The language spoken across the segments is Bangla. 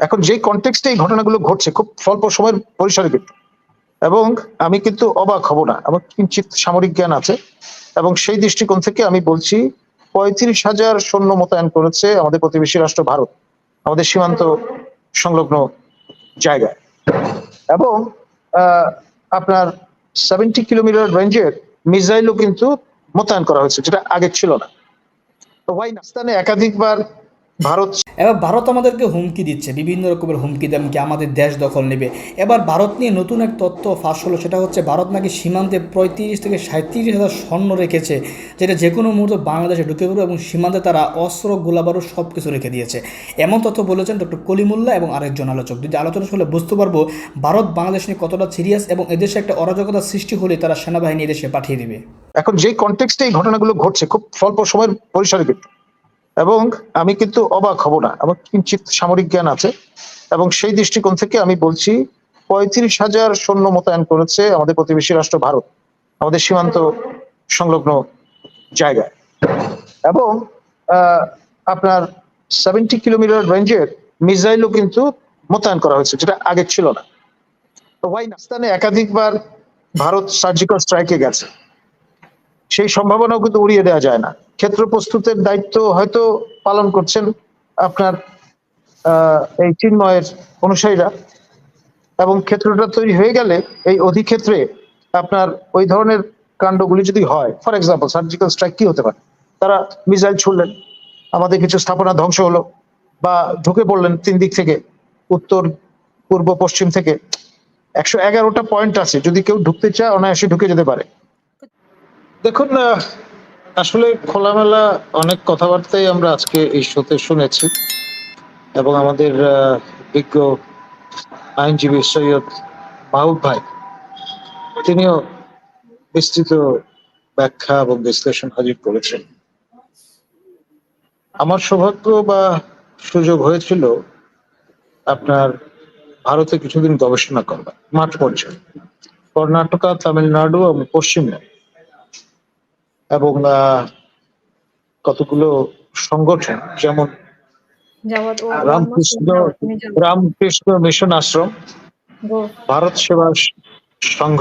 এখন যেই কনটেক্সটে এই ঘটনাগুলো ঘটছে, খুব স্বল্প সময়ের পরিসরে কিন্তু। এবং আমি কিন্তু অবাক হব না। আমার কিঞ্চিত সামরিক জ্ঞান আছে। এবং সেই দৃষ্টিকোণ থেকে আমি বলছি, পঁয়ত্রিশ হাজার সৈন্য মোতায়েন করেছে আমাদের প্রতিবেশী রাষ্ট্র ভারত, আমাদের সীমান্ত সংলগ্ন জায়গায়। এবং আপনার সেভেন্টি কিলোমিটার রেঞ্জের মিসাইলও কিন্তু মোতায়েন করা হয়েছে, যেটা আগে ছিল না। তো ওয়াই নাস্তানে একাধিকবার ভারত এবার ভারত আমাদেরকে হুমকি দিচ্ছে, বিভিন্ন রকমের হুমকি দেন কি আমাদের দেশ দখল নেবে। এবার ভারত নিয়ে নতুন এক তথ্য ফাঁস হলো, সেটা হচ্ছে ভারত নাকি সীমান্তে পঁয়ত্রিশ থেকে সাঁত্রিশ হাজার স্বর্ণ রেখেছে, যেটা যে কোনো মুহূর্তে বাংলাদেশে ঢুকে পড়বে এবং সীমান্তে তারা অস্ত্র গোলাবারু সব কিছু রেখে দিয়েছে। এমন তথ্য বলেছেন ডক্টর কলিমুল্লাহ এবং আরেকজন আলোচক। যদি আলোচনা শুনলে বুঝতে পারব ভারত বাংলাদেশ নিয়ে কতটা সিরিয়াস এবং এদেশে একটা অরাজকতা সৃষ্টি হলে তারা সেনাবাহিনী এদেশে পাঠিয়ে দেবে। এখন যেই কনটেক্সটে এই ঘটনাগুলো ঘটছে, খুব স্বল্প সময়ের পরিসরে কিন্তু। এবং আমি কিন্তু অবাক হব না। আমার কিঞ্চিত সামরিক জ্ঞান আছে এবং সেই দৃষ্টিকোণ থেকে আমি বলছি, পঁয়ত্রিশ হাজার সৈন্য মোতায়েন করেছে আমাদের প্রতিবেশী রাষ্ট্র ভারত, আমাদের সীমান্ত সংলগ্ন জায়গায়। এবং আপনার সেভেন্টি কিলোমিটার রেঞ্জের মিসাইলও কিন্তু মোতায়েন করা হয়েছে, যেটা আগে ছিল না। তো ওয়াই নাস্তানে একাধিকবার ভারত সার্জিক্যাল স্ট্রাইকে গেছে। সেই সম্ভাবনাও কিন্তু উড়িয়ে দেওয়া যায় না। ক্ষেত্র প্রস্তুতের দায়িত্ব হয়তো পালন করছেন আপনার এই চিন্ময়ের অনুসারীরা। এবং ক্ষেত্রটা তৈরি হয়ে গেলে এই অধিক্ষেত্রে আপনার ওই ধরনের কাণ্ডগুলি যদি হয় ফর এক্সাম্পল সার্জিক্যাল স্ট্রাইক কি হতে পারে? তারা মিসাইল ছুড়লেন, আমাদের কিছু স্থাপনা ধ্বংস হলো বা ঢুকে পড়লেন তিন দিক থেকে, উত্তর, পূর্ব, পশ্চিম থেকে। একশো এগারোটা পয়েন্ট আছে, যদি কেউ ঢুকতে চায়, অনায়াসে ঢুকে যেতে পারে। দেখুন আসলে খোলামেলা অনেক কথাবার্তাই আমরা আজকে এই শোতে শুনেছি এবং আমাদের বিজ্ঞ আইনজীবী সৈয়দ মাহবুব ভাই, তিনিও বিস্তৃত ব্যাখ্যা এবং বিশ্লেষণ হাজির করেছেন। আমার সৌভাগ্য বা সুযোগ হয়েছিল আপনার ভারতে কিছুদিন গবেষণা করবার মাঠ পর্যায়ে। কর্ণাটকা, তামিলনাড়ু এবং পশ্চিমবঙ্গ। এবং আহ, কতগুলো সংগঠন যেমন রামকৃষ্ণ রামকৃষ্ণ মিশন আশ্রম ভারত সেবা সংঘ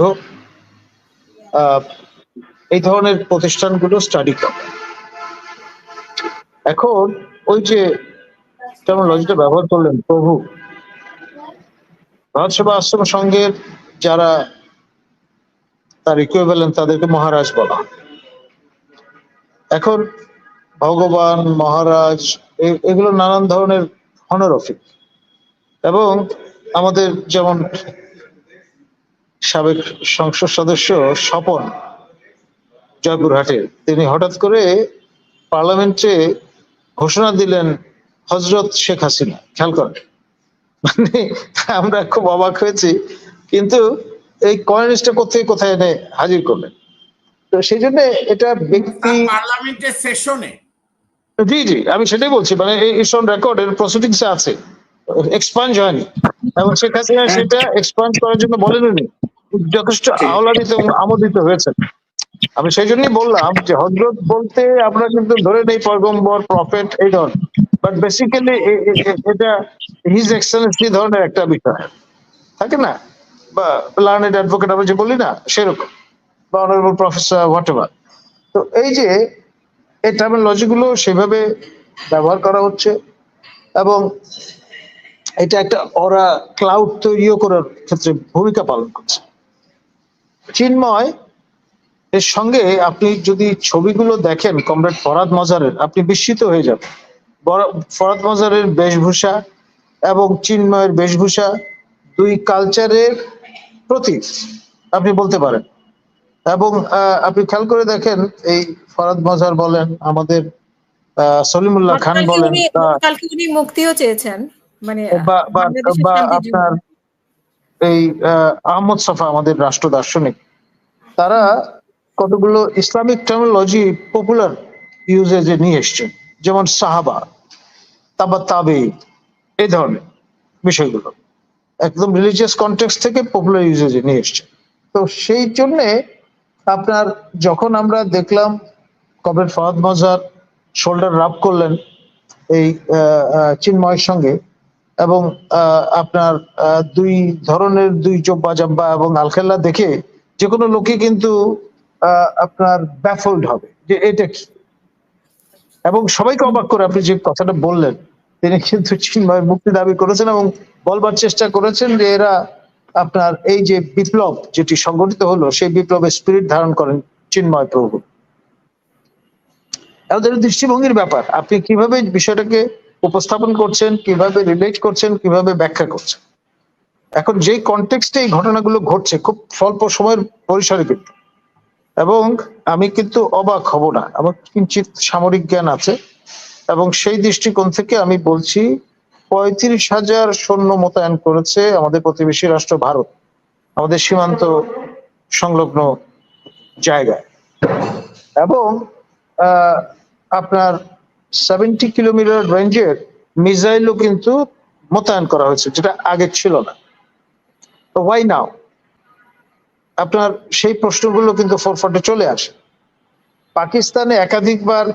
এই ধরনের প্রতিষ্ঠানগুলো স্টাডি করে। এখন ওই যে যেমন লজিটা ব্যবহার করলেন প্রভু ভারত সেবা আশ্রম সংঘের যারা তার ইকুইভ্যালেন্ট তাদেরকে মহারাজ বলা হয়। এখন ভগবান, মহারাজ এগুলো নানান ধরনের হনরফিক এবং আমাদের যেমন সাবেক সংসদ সদস্য স্বপন জয়পুরহাটের তিনি হঠাৎ করে পার্লামেন্টে ঘোষণা দিলেন হজরত শেখ হাসিনা। খেয়াল করেন। মানে আমরা খুব অবাক হয়েছি, কিন্তু এই কমিউনিস্টটা কোথায় কোথায় এনে হাজির করলেন? তো সেই জন্য এটা ব্যক্তি পার্লামেন্টের সেশনে? জি জি আমি সেটাই বলছি মানে অন রেকর্ড এর প্রসিডিংস আছে এক্সপাঞ্জ হয়নি এবং শেখ হাসিনা সেটা এক্সপাঞ্জ করার জন্য বলেননি যথেষ্ট আহ্লাদিত এবং আমোদিত হয়েছে আমি সেই জন্যই বললাম যে হজরত বলতে আমরা কিন্তু ধরে নেই পয়গম্বর প্রফেট এই ধরনের। বাট বেসিক্যালি এটা হিজ এক্সেলেন্সি ধরনের একটা বিষয়। থাকে না? বা লার্নেড অ্যাডভোকেট আমরা যে বলি না সেরকম। বা অনারেবল প্রফেসর হোয়াট এভার তো এই যে এই টার্মিনোলজি গুলো সেভাবে ব্যবহার করা হচ্ছে এবং এটা একটা ওরা ক্লাউড তৈরিও করার ক্ষেত্রে ভূমিকা পালন করছে। চিন্ময়, এর সঙ্গে আপনি যদি ছবিগুলো দেখেন কমরেড ফরাদ মজারের, আপনি বিস্মিত হয়ে যাবেন। ফরাদ মজারের বেশভূষা এবং চিন্ময়ের বেশভূষা দুই কালচারের প্রতীক, আপনি বলতে পারেন। এবং আপনি খেয়াল করে দেখেন এই ফরাদ মজার বলেন আমাদের সলিমুল্লাহ খান বলেন গতকালকে উনি মুক্তিও চেয়েছেন মানে বা। আপনার এই আহ, আহমদ সাফা আমাদের রাষ্ট্র দার্শনিক তারা কতগুলো ইসলামিক টার্মিনোলজি পপুলার ইউজেজে নিয়ে এসছেন যেমন সাহাবা তাবা তাবে এই ধরনের বিষয়গুলো একদম রিলিজিয়াস কনটেক্সট থেকে পপুলার ইউজেজে নিয়ে এসছে তো সেই জন্যে আপনার যখন আমরা দেখলাম কবের ফরাদ মজার শোল্ডার রাব করলেন এই চিন্ময়ের সঙ্গে এবং আপনার দুই ধরনের দুই জব্বা জব্বা এবং আলখেল্লা দেখে যে কোনো লোকে কিন্তু আপনার ব্যাফল্ড হবে যে এটা কি? এবং সবাইকে অবাক করে আপনি যে কথাটা বললেন, তিনি কিন্তু চিন্ময় মুক্তি দাবি করেছেন এবং বলবার চেষ্টা করেছেন যে এরা আপনার এই যে বিপ্লব যেটি সংগঠিত হলো, সেই বিপ্লবের স্পিরিট ধারণ করেন চিন্ময় প্রভু। আমাদের দৃষ্টিভঙ্গির ব্যাপার, আপনি কীভাবে বিষয়টাকে উপস্থাপন করছেন, কীভাবে রিলেট করছেন, কীভাবে ব্যাখ্যা করছেন? এখন যেই কনটেক্সটে এই ঘটনাগুলো ঘটছে, খুব স্বল্প সময়ের পরিসরে কিন্তু। এবং আমি কিন্তু অবাক হব না। আমার কিঞ্চিত সামরিক জ্ঞান আছে। এবং সেই দৃষ্টিকোণ থেকে আমি বলছি পঁয়ত্রিশ হাজার সৈন্য মোতায়েন করেছে আমাদের প্রতিবেশী রাষ্ট্র ভারত, আমাদের সীমান্ত সংলগ্ন জায়গায়। এবং আপনার সেভেন্টি কিলোমিটার রেঞ্জের মিসাইলও কিন্তু মোতায়েন করা হয়েছে, যেটা আগে ছিল না। তো ওয়াই নাও আপনার সেই প্রশ্নগুলো কিন্তু ফোরফ্রন্টে চলে আসে। পাকিস্তানে একাধিকবার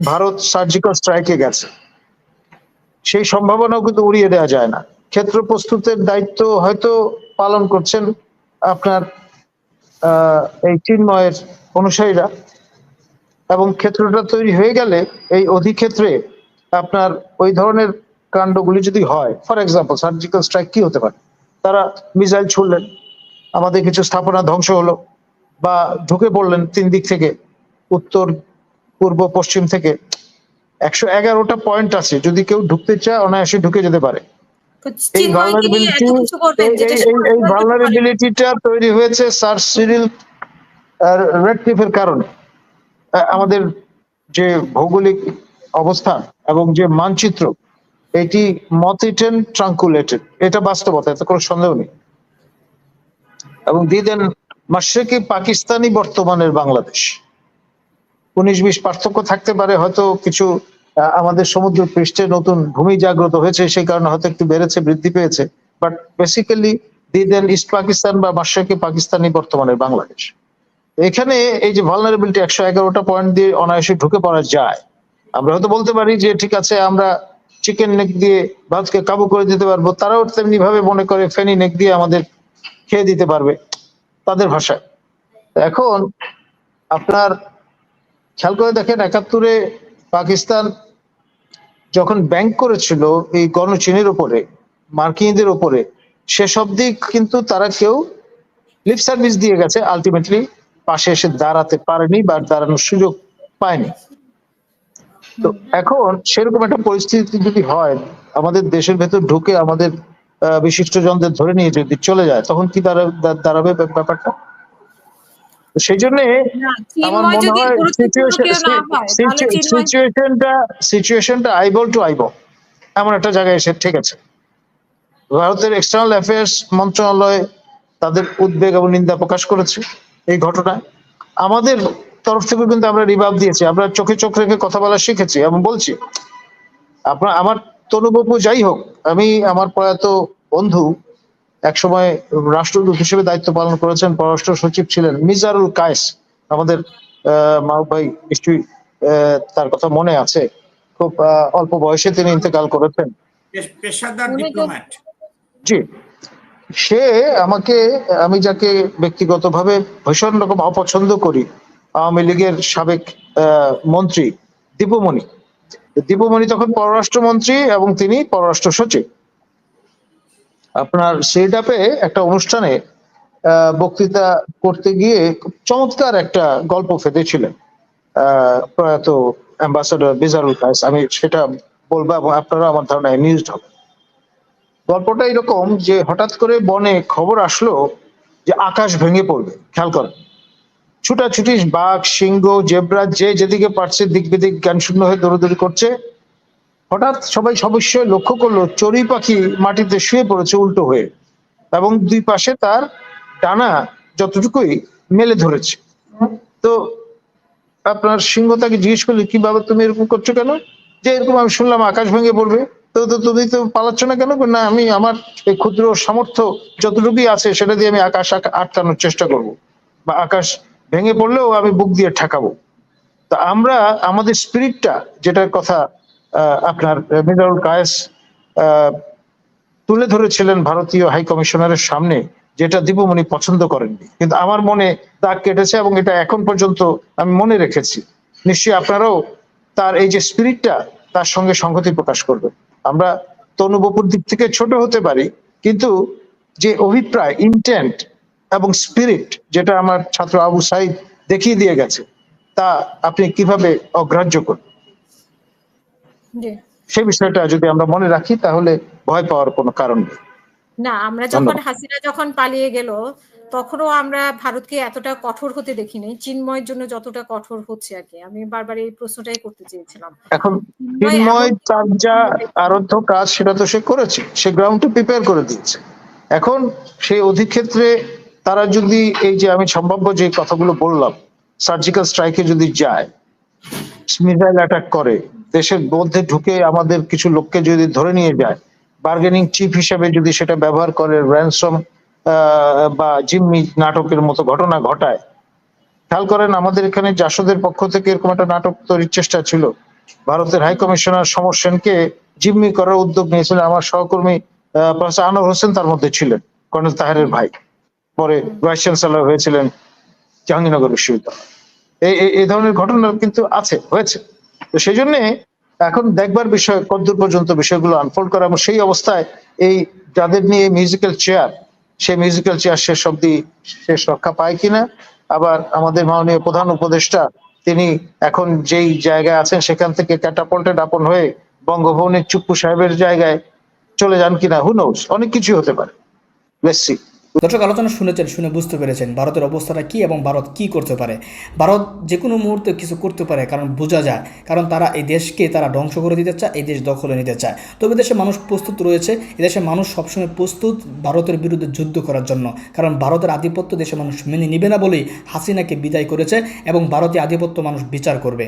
ভারত সার্জিক্যাল স্ট্রাইকে গেছে। সেই সম্ভাবনাও কিন্তু উড়িয়ে দেওয়া যায় না। ক্ষেত্র প্রস্তুতের দায়িত্ব হয়তো পালন করছেন আপনার এই চিন্ময়ের অনুসারীরা। এবং ক্ষেত্রটা তৈরি হয়ে গেলে এই অধিক্ষেত্রে আপনার ওই ধরনের কাণ্ডগুলি যদি হয়, ফর এক্সাম্পল সার্জিক্যাল স্ট্রাইক কি হতে পারে? তারা মিসাইল ছুড়লেন, আমাদের কিছু স্থাপনা ধ্বংস হলো বা ঢুকে পড়লেন তিন দিক থেকে, উত্তর, পূর্ব, পশ্চিম থেকে। একশো এগারোটা পয়েন্ট আছে যদি কেউ ঢুকতে চায় অনায়াসে ঢুকে যেতে পারে। এই ভালনারেবিলিটিটা তৈরি হয়েছে স্যার সিরিল রেডক্লিফের কারণে। আমাদের যে ভৌগোলিক অবস্থান এবং যে মানচিত্র এটি মতিটেন ট্রাঙ্কুলেটেড এটা বাস্তবতা এতে কোনো সন্দেহ নেই। এবং দিয়ে দেন মাসরেকি পাকিস্তানি বর্তমানের বাংলাদেশ। উনিশ বিশ পার্থক্য থাকতে পারে, হয়তো কিছু আমাদের সমুদ্র পৃষ্ঠে নতুন ভূমি জাগ্রত হয়েছে, সেই কারণে হয়তো একটু বেড়েছে, বৃদ্ধি পেয়েছে। বাট বেসিক্যালি দিয়ে দেন ইস্ট পাকিস্তান বা মাসরেকি পাকিস্তানি বর্তমানের বাংলাদেশ এখানে এই যে ভালনারেবিলিটি একশো এগারোটা পয়েন্ট দিয়ে অনায়াসে ঢুকে পড়া যায়। আমরা হয়তো বলতে পারি যে, ঠিক আছে, আমরা চিকেন নেক দিয়ে ভারতকে কাবু করে দিতে পারব, তারাও তেমনি ভাবে মনে করে ফেনি নেক দিয়ে আমাদের খেয়ে দিতে পারবে, তাদের ভাষায়। এখন আপনার খেয়াল করে দেখেন, একাত্তরে পাকিস্তান যখন ব্যাংক করেছিল এই গণচীনের উপরে, মার্কিনদের উপরে, সেসব দিক কিন্তু তারা কেউ লিপ সার্ভিস দিয়ে গেছে। আলটিমেটলি পাশে এসে দাঁড়াতে পারেনি বা দাঁড়ানোর সুযোগ পায়নি। তো এখন সেরকম একটা পরিস্থিতি যদি হয়, আমাদের দেশের ভেতর ঢুকে আমাদের বিশিষ্ট জনদের ধরে নিয়ে যদি চলে যায়, তখন কি দাঁড়া- দাঁড়াবে ব্যাপারটা? সেই জন্য আমার মনে হয় সিচুয়েশনটা সিচুয়েশনটা আইবল টু আইবল এমন একটা জায়গায় এসে ঠিক আছে। ভারতের এক্সটার্নাল অ্যাফেয়ার্স মন্ত্রণালয় তাদের উদ্বেগ এবং নিন্দা প্রকাশ করেছে এই ঘটনায়। আমাদের তরফ থেকে কিন্তু আমরা রিভাব দিয়েছি। আমরা চোখে চোখ রেখে কথা বলা শিখেছি এবং বলছি আপনার আমার তনুবপু যাই হোক আমি আমার প্রয়াত বন্ধু একসময় রাষ্ট্রদূত হিসেবে দায়িত্ব পালন করেছেন পররাষ্ট্র সচিব ছিলেন মিজারুল কায়েস। আমাদের আহ, মাহবুব ভাই নিশ্চয়ই আহ, তার কথা মনে আছে। খুব অল্প বয়সে তিনি ইন্তেকাল করেছেন। জি। সে আমাকে আমি যাকে ব্যক্তিগতভাবে ভীষণ রকম অপছন্দ করি আওয়ামী লীগের সাবেক আহ, মন্ত্রী দীপমণি। দীপমণি তখন পররাষ্ট্রমন্ত্রী এবং তিনি পররাষ্ট্র সচিব। আপনার সেটাপে একটা অনুষ্ঠানে বক্তৃতা করতে গিয়ে চমৎকার একটা গল্প ফেঁদেছিলেন প্রয়াত অ্যাম্বাসাডার বিজারুল কায়েস। আমি সেটা বলব এবং আপনারা আমার ধারণা নিউজ হবে গল্পটা এরকম যে হঠাৎ করে বনে খবর আসলো যে আকাশ ভেঙে পড়বে, খেয়াল করেন। ছুটাছুটি বাঘ, সিংহ, জেব্রা, যে যেদিকে পারছে দিক বিদিক জ্ঞান শূন্য হয়ে দৌড়দৌড়ি করছে। হঠাৎ সবাই সবশ্যই লক্ষ্য করল চড়ুই পাখি মাটিতে শুয়ে পড়েছে উল্টো হয়ে এবং দুই পাশে তার ডানা যতটুকুই মেলে ধরেছে। তো আপনার সিংহ তাকে জিজ্ঞেস করলে, কি বাবা, তুমি এরকম করছ কেন? যে এরকম আমি শুনলাম আকাশ ভেঙে পড়বে। তো তো তুমি তো পালাচ্ছ না কেন? না, আমি আমার এই ক্ষুদ্র সামর্থ্য যতটুকুই আছে সেটা দিয়ে আমি আকাশ আক- আটকানোর চেষ্টা করব বা আকাশ ভেঙে পড়লেও আমি বুক দিয়ে ঠেকাবো। তা আমরা, আমাদের স্পিরিটটা যেটার কথা আপনার মিনারুল কায়েস তুলে ধরেছিলেন ভারতীয় হাই কমিশনারের সামনে, যেটা দীপমণি পছন্দ করেননি। কিন্তু আমার মনে দাগ কেটেছে এবং এটা এখন পর্যন্ত আমি মনে রেখেছি। নিশ্চয়ই আপনারাও তার এই যে স্পিরিটটা তার সঙ্গে সংহতি প্রকাশ করবে আমরা তনুবপুর দিক থেকে ছোট হতে পারি, কিন্তু যে অভিপ্রায় ইন্টেন্ট এবং স্পিরিট যেটা আমার ছাত্র আবু সাইদ দেখিয়ে দিয়ে গেছে, তা আপনি কীভাবে অগ্রাহ্য করবেন? সেই বিষয়টা যদি আমরা মনে রাখি তাহলে ভয় পাওয়ার কোনো কারণ নেই। না আমরা যখন। হাসিনা যখন পালিয়ে গেল তখনও আমরা ভারতকে এতটা কঠোর হতে দেখিনি। চিন্ময়ের জন্য যতটা কঠোর হচ্ছে আর কি। আমি বারবার এই প্রশ্নটাই করতে চেয়েছিলাম। এখন চিন্ময় তার যা আরাধ্য কাজ সেটা তো সে করেছে। সে গ্রাউন্ডটা প্রিপেয়ার করে দিয়েছে। এখন সেই অধিক্ষেত্রে তারা যদি এই যে আমি সম্ভাব্য যে কথাগুলো বললাম সার্জিক্যাল স্ট্রাইকে যদি যায় মিসাইল অ্যাটাক করে দেশের মধ্যে ঢুকে আমাদের কিছু লোককে যদি ধরে নিয়ে যায় বার্গেনিং চিফ হিসেবে যদি সেটা ব্যবহার করে র্যানসম বা জিম্মি নাটকের মতো ঘটনা ঘটায়, খেয়াল করেন আমাদের এখানে জাসদের পক্ষ থেকে এরকম একটা নাটক তৈরির চেষ্টা ছিল। ভারতের হাই কমিশনার সমর সেনকে জিম্মি করার উদ্যোগ নিয়েছিলেন আমার সহকর্মী প্রফেসর আনোয়ার হোসেন তার মধ্যে ছিলেন, কর্নেল তাহারের ভাই। পরে ভাইস চ্যান্সেলর হয়েছিলেন জাহাঙ্গীরনগর বিশ্ববিদ্যালয়। এই- এই ধরনের ঘটনা কিন্তু আছে, হয়েছে। তো সেই জন্য এখন দেখবার বিষয় কতদূর পর্যন্ত বিষয়গুলো আনফোল্ড করা এবং সেই অবস্থায় এই যাদের নিয়ে মিউজিক্যাল চেয়ার সেই মিউজিক্যাল চেয়ার শেষ অব্দি শেষ রক্ষা পায় কিনা, আবার আমাদের মাননীয় প্রধান উপদেষ্টা, তিনি এখন যেই জায়গায় আছেন সেখান থেকে ক্যাটাপল্টেড আপন হয়ে বঙ্গভবনের চুপ্পু সাহেবের জায়গায় চলে যান কিনা হু নোস অনেক কিছু হতে পারে। লেটস সি দর্শক, আলোচনা শুনেছেন, শুনে বুঝতে পেরেছেন ভারতের অবস্থাটা কি এবং ভারত কি করতে পারে। ভারত যে কোনো মুহূর্তে কিছু করতে পারে, কারণ বোঝা যায়, কারণ তারা এই দেশকে তারা ধ্বংস করে দিতে চায়, এই দেশ দখলে নিতে চায়। তবে দেশে মানুষ প্রস্তুত রয়েছে এদেশের মানুষ সবসময় প্রস্তুত ভারতের বিরুদ্ধে যুদ্ধ করার জন্য। কারণ ভারতের আধিপত্য দেশের মানুষ মেনে নিবে না বলেই হাসিনাকে বিদায় করেছে এবং ভারতীয় আধিপত্য মানুষ বিচার করবে।